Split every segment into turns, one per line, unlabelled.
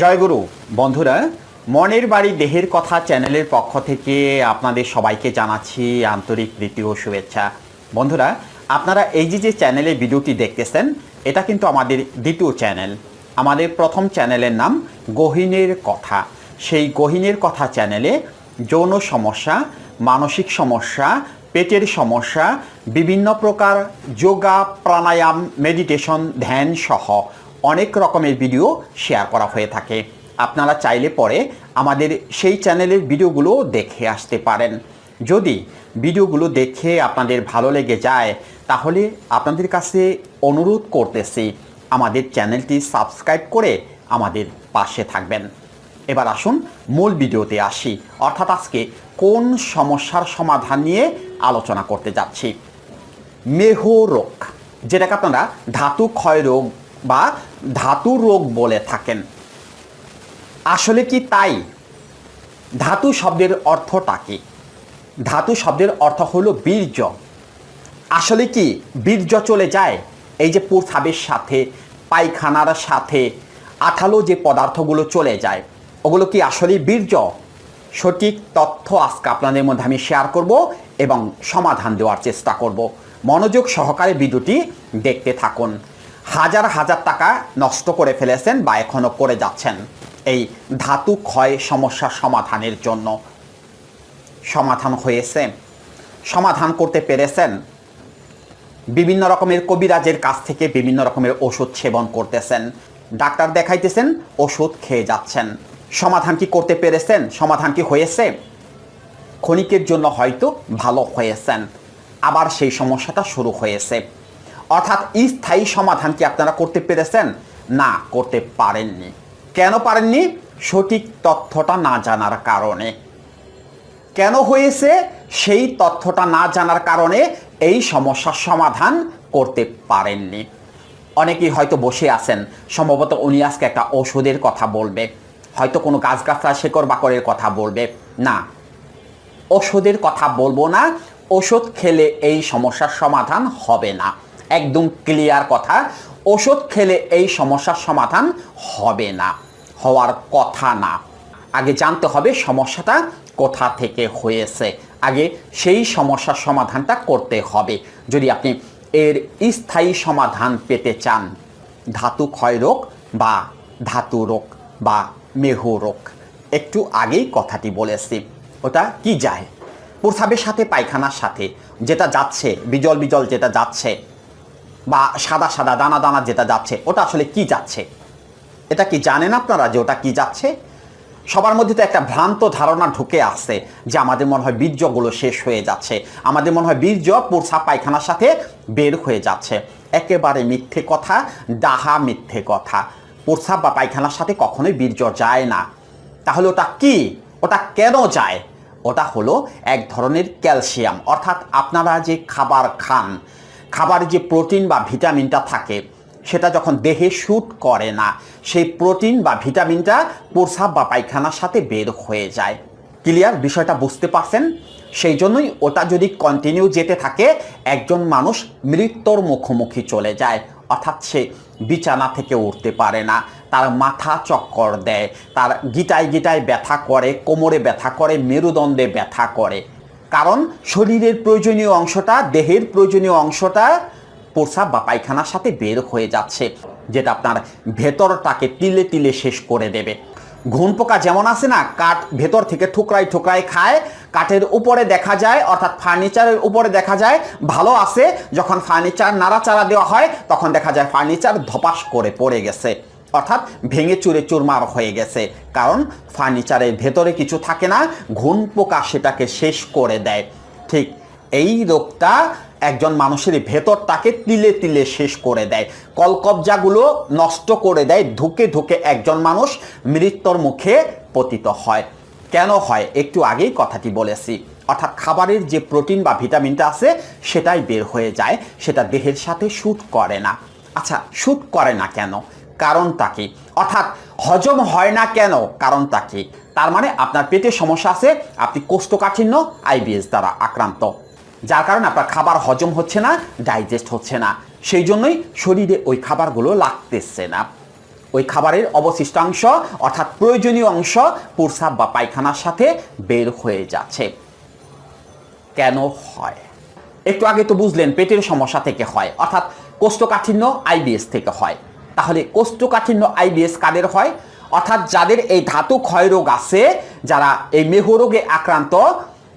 জয়গুরু, বন্ধুরা, মনের বাড়ি দেহের কথা চ্যানেলের পক্ষ থেকে আপনাদের সবাইকে জানাচ্ছি আন্তরিক প্রীতি ও শুভেচ্ছা। বন্ধুরা, আপনারা এই যে যে চ্যানেলে ভিডিওটি দেখতেছেন, এটা কিন্তু আমাদের দ্বিতীয় চ্যানেল। আমাদের প্রথম চ্যানেলের নাম গহিনের কথা। সেই গহিনের কথা চ্যানেলে যৌন সমস্যা, মানসিক সমস্যা, পেটের সমস্যা, বিভিন্ন প্রকার যোগা, প্রাণায়াম, মেডিটেশন, ধ্যান সহ অনেক রকমের ভিডিও শেয়ার করা হয়ে থাকে। আপনারা চাইলে পরে আমাদের সেই চ্যানেলের ভিডিওগুলো দেখে আসতে পারেন। যদি ভিডিওগুলো দেখে আপনাদের ভালো লেগে যায়, তাহলে আপনাদের কাছে অনুরোধ করতেছি, আমাদের চ্যানেলটি সাবস্ক্রাইব করে আমাদের পাশে থাকবেন। এবার আসুন মূল ভিডিওতে আসি। অর্থাৎ আজকে কোন সমস্যার সমাধান নিয়ে আলোচনা করতে যাচ্ছি। মেহ রোগ, যেটাকে আপনারা ধাতু ক্ষয় রোগ বা ধাতু রোগ বলে থাকেন। আসলে কি তাই? ধাতু শব্দের অর্থটা কি? ধাতু শব্দের অর্থ হলো বীর্য। আসলে কি বীর্য চলে যায়? এই যে প্রস্রাবের সাথে, পায়খানার সাথে, আঠালো যে পদার্থগুলো চলে যায়, ওগুলো কি আসলে বীর্য? সঠিক তথ্য আজকে আপনাদের মধ্যে আমি শেয়ার করব এবং সমাধান দেওয়ার চেষ্টা করব। মনোযোগ সহকারে ভিডিওটি দেখতে থাকুন। হাজার হাজার টাকা নষ্ট করে ফেলেছেন বা এখনও করে যাচ্ছেন এই ধাতু ক্ষয় সমস্যার সমাধানের জন্য। সমাধান হয়েছে। সমাধান করতে পেরেছেন। বিভিন্ন রকমের কবিরাজের কাছ থেকে বিভিন্ন রকমের ওষুধ সেবন করতেছেন। ডাক্তার দেখাইতেছেন, ওষুধ খেয়ে যাচ্ছেন। সমাধান কি করতে পেরেছেন? সমাধান কি হয়েছে? ক্ষণিকের জন্য হয়তো ভালো হয়েছেন। আবার সেই সমস্যাটা শুরু হয়েছে। অর্থাৎ স্থায়ী সমাধান কি আপনারা করতে পেরেছেন? না, করতে পারেননি। কেন পারেননি? সঠিক তথ্যটা না জানার কারণে। কেন হয়েছে? সেই তথ্যটা না জানার কারণে এই সমস্যার সমাধান করতে পারেননি। অনেকেই হয়তো বসে আছেন। সম্ভবত উনি আজকে একটা ওষুধের কথা বলবে। হয়তো কোনো গাছগাছরা শেকড় বাকড়ের কথা বলবে। না ওষুধের কথা বলব না। ওষুধ খেলে এই সমস্যার সমাধান হবে না। একদম ক্লিয়ার কথা। ওষুধ খেলে এই সমস্যার সমাধান হবে না, হওয়ার কথা না। আগে জানতে হবে সমস্যাটা কোথা থেকে হয়েছে। আগে সেই সমস্যার সমাধানটা করতে হবে। যদি আপনি এর স্থায়ী সমাধান পেতে চান, ধাতু ক্ষয় রোগ বা ধাতু রোগ বা মেহু রোগ, একটু আগেই কথাটি বলেছি। ওটা কি যায়? প্রস্রাবের সাথে, পায়খানার সাথে, যেটা যাচ্ছে বিজল বিজল যেটা যাচ্ছে বা সাদা সাদা দানা দানা যেটা যাচ্ছে, ওটা আসলে কি যাচ্ছে? এটা কি জানেন আপনারা যে ওটা কি যাচ্ছে? সবার মধ্যে তো একটা ভ্রান্ত ধারণা ঢুকে আসছে যে আমাদের মনে হয় বীর্যগুলো শেষ হয়ে যাচ্ছে। আমাদের মনে হয় বীর্য প্রস্রাব পায়খানার সাথে বের হয়ে যাচ্ছে। একেবারে মিথ্যে কথা, ডাহা মিথ্যে কথা। প্রস্রাব বা পায়খানার সাথে কখনোই বীর্য যায় না। তাহলে ওটা কি? ওটা কেন যায়? ওটা হলো এক ধরনের ক্যালসিয়াম। অর্থাৎ আপনারা যে খাবার খান খাবারে যে প্রোটিন বা ভিটামিনটা থাকে, সেটা যখন দেহে শ্যুট করে না, সেই প্রোটিন বা ভিটামিনটা প্রস্রাব বা পায়খানার সাথে বের হয়ে যায়। ক্লিয়ার? বিষয়টা বুঝতে পারছেন? সেই জন্যই ওটা যদি কন্টিনিউ যেতে থাকে, একজন মানুষ মৃত্যুর মুখোমুখি চলে যায়। অর্থাৎ সে বিছানা থেকে উঠতে পারে না, তার মাথা চক্কর দেয়, তার গিটায় গিটায় ব্যথা করে, কোমরে ব্যথা করে, মেরুদণ্ডে ব্যথা করে। কারণ শরীরের প্রয়োজনীয় অংশটা, দেহের প্রয়োজনীয় অংশটা প্রস্রাব বা পায়খানার সাথে বের হয়ে যাচ্ছে, যেটা আপনার ভেতরটাকে তিলে তিলে শেষ করে দেবে। ঘুন পোকা যেমন আছে না, কাঠ ভেতর থেকে ঠুকরাই ঠুকরাই খায়, কাঠের উপরে দেখা যায়, অর্থাৎ ফার্নিচারের উপরে দেখা যায়, ভালো আছে, যখন ফার্নিচার নাড়াচাড়া দেওয়া হয়, তখন দেখা যায় ফার্নিচার ধপাস করে পড়ে গেছে। অর্থাৎ ভেঙে চুরে চুরমার হয়ে গেছে। কারণ ফার্নিচারের ভেতরে কিছু থাকে না ঘুন পোকা সেটাকে শেষ করে দেয়। ঠিক এই রোগটা একজন মানুষের ভেতরটাকে তিলে তিলে শেষ করে দেয়। কলকবজাগুলো নষ্ট করে দেয়, ধুকে ধুকে একজন মানুষ মৃত্যুর মুখে পতিত হয়। কেন হয়? একটু আগেই কথাটি বলেছি। অর্থাৎ খাবারের যে প্রোটিন বা ভিটামিনটা আছে, সেটাই বের হয়ে যায়। সেটা দেহের সাথে শ্যুট করে না। আচ্ছা শ্যুট করে না কেন? কারণটা কি? অর্থাৎ হজম হয় না কেন কারণটা কি? তার মানে আপনার পেটে সমস্যা আছে, আপনি কোষ্ঠকাঠিন্য, আইবিএস দ্বারা আক্রান্ত। যার কারণে আপনার খাবার হজম হচ্ছে না, ডাইজেস্ট হচ্ছে না। সেই জন্যই শরীরে ওই খাবারগুলো লাগতেছে না। ওই খাবারের অবশিষ্টাংশ, অর্থাৎ প্রয়োজনীয় অংশ প্রস্রাব বা পায়খানার সাথে বের হয়ে যাচ্ছে। কেন হয়? একটু আগে তো বুঝলেন, পেটের সমস্যা থেকে হয়। অর্থাৎ কোষ্ঠকাঠিন্য, আইবিএস থেকে হয়। তাহলে কোষ্ঠকাঠিন্য আইবিএস কাদের হয়? অর্থাৎ যাদের এই ধাতু ক্ষয় রোগ আছে, যারা এই মেহ রোগে আক্রান্ত,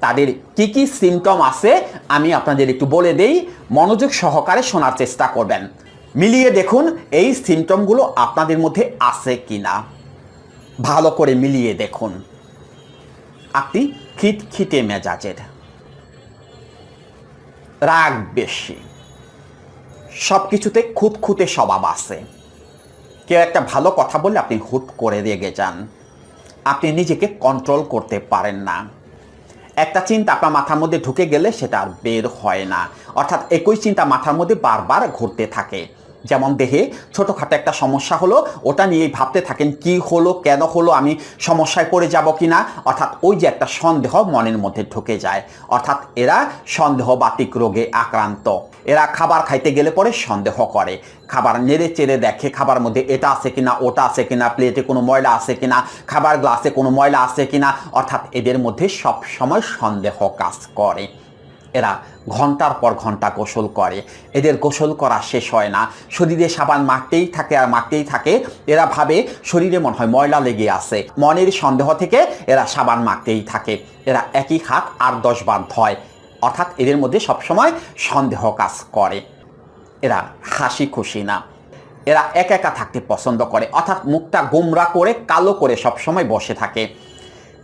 তাদের কি কি সিমটম আছে, আমি আপনাদের একটু বলে দেই। মনোযোগ সহকারে শোনার চেষ্টা করবেন। মিলিয়ে দেখুন, এই সিমটমগুলো আপনাদের মধ্যে আছে কিনা। ভালো করে মিলিয়ে দেখুন। আপনি খিটখিটে মেজাজের। রাগ বেশি। সব কিছুতে খুঁতখুঁতে স্বভাব আছে। কেউ একটা ভালো কথা বললে আপনি হুট করে রেগে যান। আপনি নিজেকে কন্ট্রোল করতে পারেন না। একটা চিন্তা আপনার মাথার মধ্যে ঢুকে গেলে সেটা আর বের হয় না। অর্থাৎ একই চিন্তা মাথার মধ্যে বারবার ঘুরতে থাকে। যেমন দেহে ছোটোখাটো একটা সমস্যা হলো, ওটা নিয়েই ভাবতে থাকেন কি হলো, কেন হলো, আমি সমস্যায় পড়ে যাব কি না অর্থাৎ ওই যে একটা সন্দেহ মনের মধ্যে ঢুকে যায়। অর্থাৎ এরা সন্দেহ বাতিক রোগে আক্রান্ত। এরা খাবার খাইতে গেলে পরে সন্দেহ করে। খাবার নেড়ে চেড়ে দেখে খাবার মধ্যে এটা আছে কিনা, ওটা আছে কিনা, প্লেটে কোনো ময়লা আছে কিনা, খাবার গ্লাসে কোনো ময়লা আছে কিনা। অর্থাৎ এদের মধ্যে সব সময় সন্দেহ কাজ করে। এরা ঘণ্টার পর ঘণ্টা গোসল করে। এদের গোসল করা শেষ হয় না। শরীরে সাবান মাখতেই থাকে আর মাখতেই থাকে। এরা ভাবে শরীরে মনে হয় ময়লা লেগে আছে। মনের সন্দেহ থেকে এরা সাবান মাখতেই থাকে। এরা একই হাত আর দশ বার ধয়। অর্থাৎ এদের মধ্যে সবসময় সন্দেহ কাজ করে। এরা হাসি খুশি না। এরা একা একা থাকতে পছন্দ করে। অর্থাৎ মুখটা গোমরা করে, কালো করে সবসময় বসে থাকে।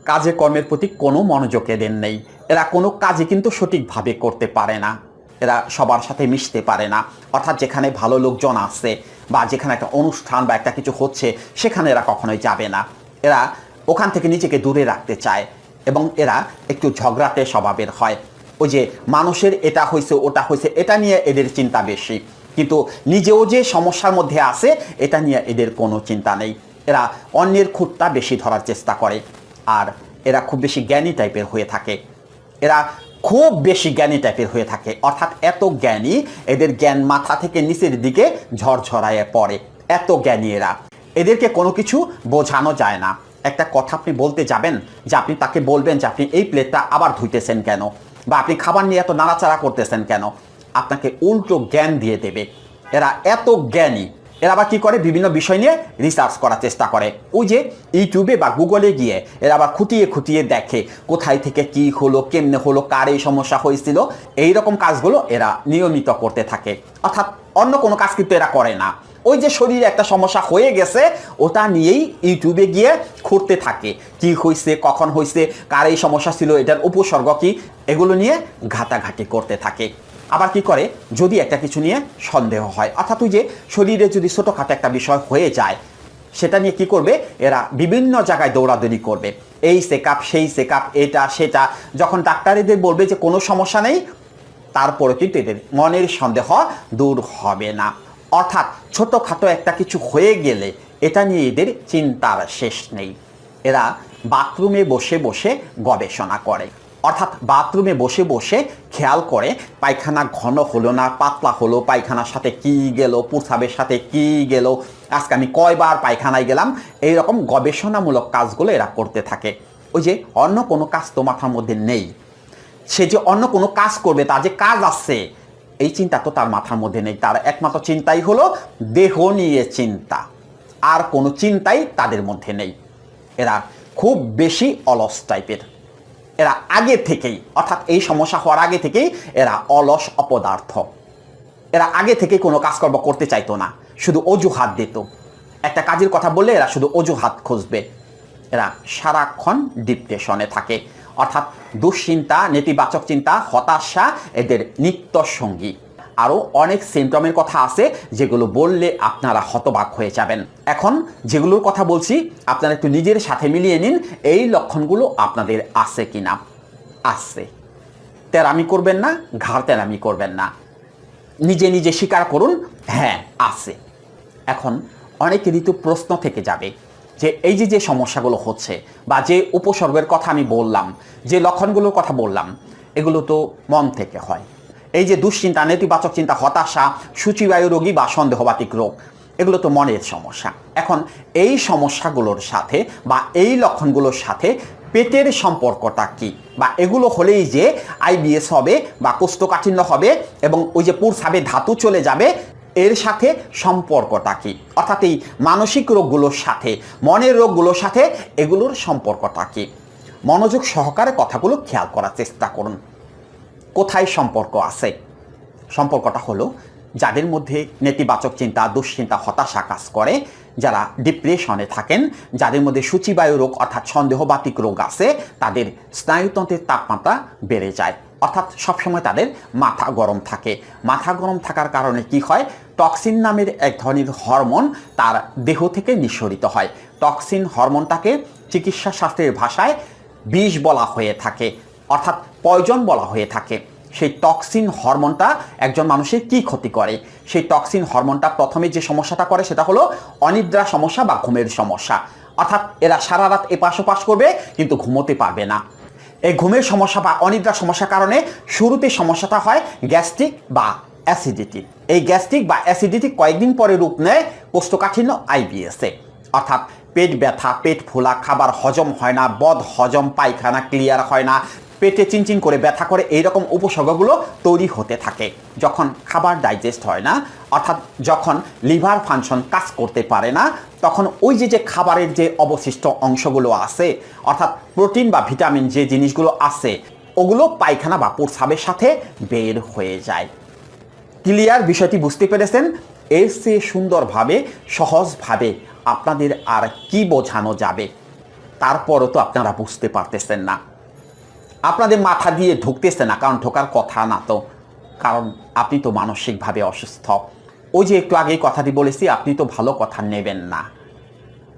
কাজে কর্মের প্রতি কোনো মনোযোগ এদের নেই। এরা কোনো কাজে কিন্তু সঠিকভাবে করতে পারে না। এরা সবার সাথে মিশতে পারে না। অর্থাৎ যেখানে ভালো লোকজন আছে বা যেখানে একটা অনুষ্ঠান বা একটা কিছু হচ্ছে, সেখানে এরা কখনোই যাবে না। এরা ওখান থেকে নিজেকে দূরে রাখতে চায় এবং এরা একটু ঝগড়াতে স্বভাবের হয়। ওই যে মানুষের এটা হয়েছে ওটা হয়েছে এটা নিয়ে এদের চিন্তা বেশি। কিন্তু নিজেও যে সমস্যার মধ্যে আছে, এটা নিয়ে এদের কোনো চিন্তা নেই। এরা অন্যের খুঁটটা বেশি ধরার চেষ্টা করে। আর এরা খুব বেশি জ্ঞানী টাইপের হয়ে থাকে। এরা খুব বেশি জ্ঞানী টাইপের হয়ে থাকে। অর্থাৎ এত জ্ঞানী এদের জ্ঞান মাথা থেকে নিচের দিকে ঝরঝরায় পড়ে। এত জ্ঞানী এরা। এদেরকে কোনো কিছু বোঝানো যায় না। একটা কথা আপনি বলতে যাবেন যে আপনি তাকে বলবেন যে আপনি এই প্লেটটা আবার ধুইতেছেন কেন? বা আপনি খাবার নিয়ে এত নাড়াচাড়া করতেছেন কেন? আপনাকে উল্টো জ্ঞান দিয়ে দেবে। এরা এত জ্ঞানী এরা আবার কি করে? বিভিন্ন বিষয় নিয়ে রিসার্চ করার চেষ্টা করে। ওই যে ইউটিউবে বা গুগলে গিয়ে এরা আবার খুঁটিয়ে খুঁটিয়ে দেখে কোথায় থেকে কি হলো, কেমনে হলো, কার এই সমস্যা হয়েছিল। এই রকম কাজগুলো এরা নিয়মিত করতে থাকে। অর্থাৎ অন্য কোনো কাজ কিন্তু এরা করে না। ওই যে শরীরে একটা সমস্যা হয়ে গেছে, ওটা নিয়েই ইউটিউবে গিয়ে খুঁড়তে থাকে। কি হয়েছে কখন হয়েছে কার এই সমস্যা ছিল, এটার উপসর্গ কি? এগুলো নিয়ে ঘাটাঘাটি করতে থাকে। আবার কি করে? যদি একটা কিছু নিয়ে সন্দেহ হয়। অর্থাৎ ওই যে শরীরে যদি ছোটোখাটো একটা বিষয় হয়ে যায়, সেটা নিয়ে কি করবে? এরা বিভিন্ন জায়গায় দৌড়াদৌড়ি করবে। এই চেক সেই চেক এটা, সেটা। যখন ডাক্তার এদের বলবে যে কোনো সমস্যা নেই, তারপরে কিন্তু এদের মনের সন্দেহ দূর হবে না। অর্থাৎ ছোটোখাটো একটা কিছু হয়ে গেলে এটা নিয়ে এদের চিন্তার শেষ নেই। এরা বাথরুমে বসে বসে গবেষণা করে। অর্থাৎ বাথরুমে বসে বসে খেয়াল করে পায়খানা ঘন হলো না, পাতলা হলো, পায়খানার সাথে কি গেল, প্রস্রাবের সাথে কি গেল? আজকে আমি কয়বার পায়খানায় গেলাম? এই রকম গবেষণামূলক কাজগুলো এরা করতে থাকে। ওই যে অন্য কোনো কাজ তো মাথার মধ্যে নেই। সে যে অন্য কোনো কাজ করবে, তার যে কাজ আছে, এই চিন্তা তো তার মাথার মধ্যে নেই। তার একমাত্র চিন্তাই হলো দেহ নিয়ে চিন্তা। আর কোনো চিন্তাই তাদের মধ্যে নেই। এরা খুব বেশি অলস টাইপের এরা আগে থেকেই, অর্থাৎ এই সমস্যা হওয়ার আগে থেকেই এরা অলস অপদার্থ। এরা আগে থেকে কোনো কাজকর্ম করতে চাইতো না, শুধু অজুহাত দিত। একটা কাজের কথা বললে এরা শুধু অজুহাত খুঁজবে। এরা সারাক্ষণ ডিপ্রেশনে থাকে, অর্থাৎ দুশ্চিন্তা, নেতিবাচক চিন্তা, হতাশা, এদের নিত্য সঙ্গী আরও অনেক সিমটমের কথা আছে যেগুলো বললে আপনারা হতবাক হয়ে যাবেন। এখন যেগুলোর কথা বলছি, আপনারা একটু নিজের সাথে মিলিয়ে নিন, এই লক্ষণগুলো আপনাদের আছে কি না আছে। তেরামি করবেন না, ঘাড় তেরামি করবেন না। নিজে নিজে স্বীকার করুন হ্যাঁ আছে। এখন অনেকেরই তো প্রশ্ন থেকে যাবে যে এই যে যে সমস্যাগুলো হচ্ছে বা যে উপসর্গের কথা আমি বললাম, যে লক্ষণগুলোর কথা বললাম, এগুলো তো মন থেকে হয়। এই যে দুশ্চিন্তা, নেতিবাচক চিন্তা, হতাশা, সূচিবায়ু রোগী বা সন্দেহবাতিক রোগ, এগুলো তো মনের সমস্যা। এখন এই সমস্যাগুলোর সাথে বা এই লক্ষণগুলোর সাথে পেটের সম্পর্কটা কি? বা এগুলো হলেই যে আইবিএস হবে বা কোষ্ঠকাঠিন্য হবে এবং ওই যে পুরসাবে ধাতু চলে যাবে, এর সাথে সম্পর্কটা কি? অর্থাৎ এই মানসিক রোগগুলোর সাথে, মনের রোগগুলোর সাথে এগুলোর সম্পর্কটা কি? মনোযোগ সহকারে কথাগুলো খেয়াল করার চেষ্টা করুন। কোথায় সম্পর্ক আছে? সম্পর্কটা হলো যাদের মধ্যে নেতিবাচক চিন্তা, দুশ্চিন্তা, হতাশা কাজ করে, যারা ডিপ্রেশনে থাকেন, যাদের মধ্যে সূচিবায়ু রোগ অর্থাৎ সন্দেহবাতিক রোগ আছে, তাদের স্নায়ুতন্ত্রের তাপমাত্রা বেড়ে যায়। অর্থাৎ সবসময় তাদের মাথা গরম থাকে। মাথা গরম থাকার কারণে কি হয়? টক্সিন নামের এক ধরনের হরমোন তার দেহ থেকে নিঃসরিত হয়। টক্সিন হরমোনটাকে চিকিৎসা শাস্ত্রের ভাষায় বিষ বলা হয়ে থাকে। অর্থাৎ পয়জন বলা হয়ে থাকে। সেই টক্সিন হরমোনটা একজন মানুষের কি ক্ষতি করে? সেই টক্সিন হরমোনটা প্রথমে যে সমস্যাটা করে সেটা হলো অনিদ্রা সমস্যা বা ঘুমের সমস্যা। অর্থাৎ এরা সারা রাত এপাশ ওপাশ করবে কিন্তু ঘুমোতে পারবে না। এই ঘুমের সমস্যা বা অনিদ্রা সমস্যার কারণে শুরুতে সমস্যাটা হয় গ্যাস্ট্রিক বা অ্যাসিডিটি। এই গ্যাস্ট্রিক বা অ্যাসিডিটি কয়েকদিন পরে রূপ নেয় কোষ্ঠকাঠিন্য আইবিএসে অর্থাৎ পেট ব্যথা, পেট ফোলা, খাবার হজম হয় না, বদ হজম, পায়খানা ক্লিয়ার হয় না পেটে চিনচিন করে ব্যথা করে, এইরকম উপসর্গগুলো তৈরি হতে থাকে। যখন খাবার ডাইজেস্ট হয় না, অর্থাৎ যখন লিভার ফাংশন কাজ করতে পারে না, তখন ওই যে যে খাবারের যে অবশিষ্ট অংশগুলো আছে, অর্থাৎ প্রোটিন বা ভিটামিন যে জিনিসগুলো আছে, ওগুলো পায়খানা বা প্রস্রাবের সাথে বের হয়ে যায়। ক্লিয়ার বিষয়টি বুঝতে পেরেছেন? এর চেয়ে সুন্দরভাবে, সহজভাবে আপনাদের আর কি বোঝানো যাবে? তারপরও তো আপনারা বুঝতে পারতেছেন না। আপনাদের মাথা দিয়ে ঢুকতেছে না, কারণ ঢোকার কথা না তো। কারণ আপনি তো মানসিকভাবে অসুস্থ। ওই যে একটু আগেই কথাটি বলেছি, আপনি তো ভালো কথা নেবেন না।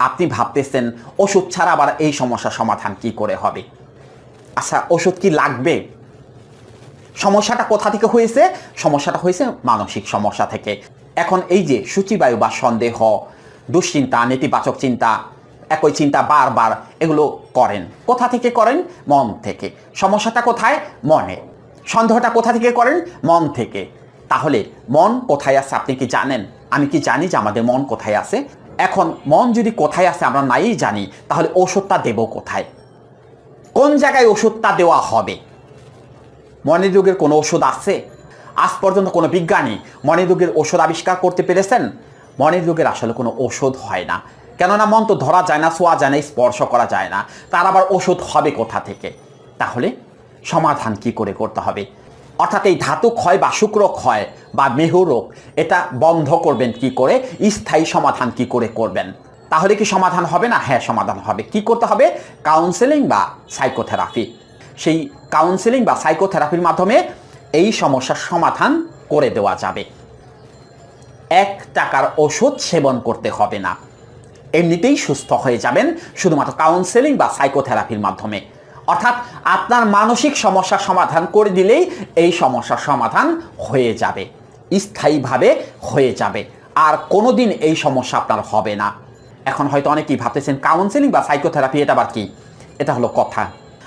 আপনি ভাবতেছেন, ওষুধ ছাড়া আবার এই সমস্যার সমাধান কি করে হবে? আচ্ছা ওষুধ কি লাগবে? সমস্যাটা কোথা থেকে হয়েছে? সমস্যাটা হয়েছে মানসিক সমস্যা থেকে। এখন এই যে সূচিবায়ু বা সন্দেহ, দুশ্চিন্তা, নেতিবাচক চিন্তা একই চিন্তা বারবার এগুলো করেন। কোথা থেকে করেন? মন থেকে। সমস্যাটা কোথায়? মনে। সন্দেহটা কোথা থেকে করেন? মন থেকে। তাহলে মন কোথায় আছে আপনি কি জানেন? আমি কি জানি যে আমাদের মন কোথায় আছে? এখন মন যদি কোথায় আছে আমরা নাই জানি, তাহলে ওষুধটা দেব কোথায়? কোন জায়গায় ওষুধটা দেওয়া হবে? মনের রোগের কোনো ওষুধ আছে? আজ পর্যন্ত কোনো বিজ্ঞানী মনের রোগের ওষুধ আবিষ্কার করতে পেরেছেন? মনের রোগের আসলে কোনো ওষুধ হয় না। কেননা মন তো ধরা যায় না ছোঁয়া যায় না, স্পর্শ করা যায় না। তার আবার ওষুধ হবে কোথা থেকে? তাহলে সমাধান কি করে করতে হবে? অর্থাৎ এই ধাতু ক্ষয় বা শুক্র ক্ষয় বা মেহ রোগ, এটা বন্ধ করবেন কি করে? স্থায়ী সমাধান কি করে করবেন? তাহলে কি সমাধান হবে না? হ্যাঁ সমাধান হবে। কি করতে হবে? কাউন্সেলিং বা সাইকোথেরাপি সেই কাউন্সেলিং বা সাইকোথেরাপির মাধ্যমে এই সমস্যার সমাধান করে দেওয়া যাবে। এক টাকার ওষুধ সেবন করতে হবে না। এমনিতেই সুস্থ হয়ে যাবেন শুধুমাত্র কাউন্সেলিং বা সাইকোথেরাপির মাধ্যমে। অর্থাৎ আপনার মানসিক সমস্যার সমাধান করে দিলেই এই সমস্যার সমাধান হয়ে যাবে, স্থায়ীভাবে হয়ে যাবে। আর কোনোদিন এই সমস্যা আপনার হবে না। এখন হয়তো অনেকেই ভাবতেছেন কাউন্সেলিং বা সাইকোথেরাপি এটা আবার কি? এটা হলো কথা।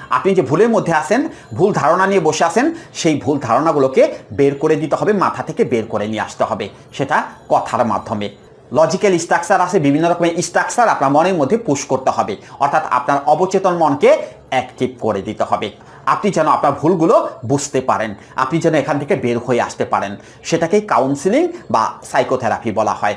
আপনি যে ভুলের মধ্যে আছেন, ভুল ধারণা নিয়ে বসে আছেন, সেই ভুল ধারণাগুলোকে বের করে দিতে হবে, মাথা থেকে বের করে নিয়ে আসতে হবে। সেটা কথার মাধ্যমে। লজিক্যাল স্ট্রাকচার আছে, বিভিন্ন রকমের স্ট্রাকচার আপনার মনের মধ্যে পুশ করতে হবে। অর্থাৎ আপনার অবচেতন মনকে অ্যাক্টিভ করে দিতে হবে। আপনি যেন আপনার ভুলগুলো বুঝতে পারেন। আপনি যেন এখান থেকে বের হয়ে আসতে পারেন। সেটাকেই কাউন্সিলিং বা সাইকোথেরাপি বলা হয়।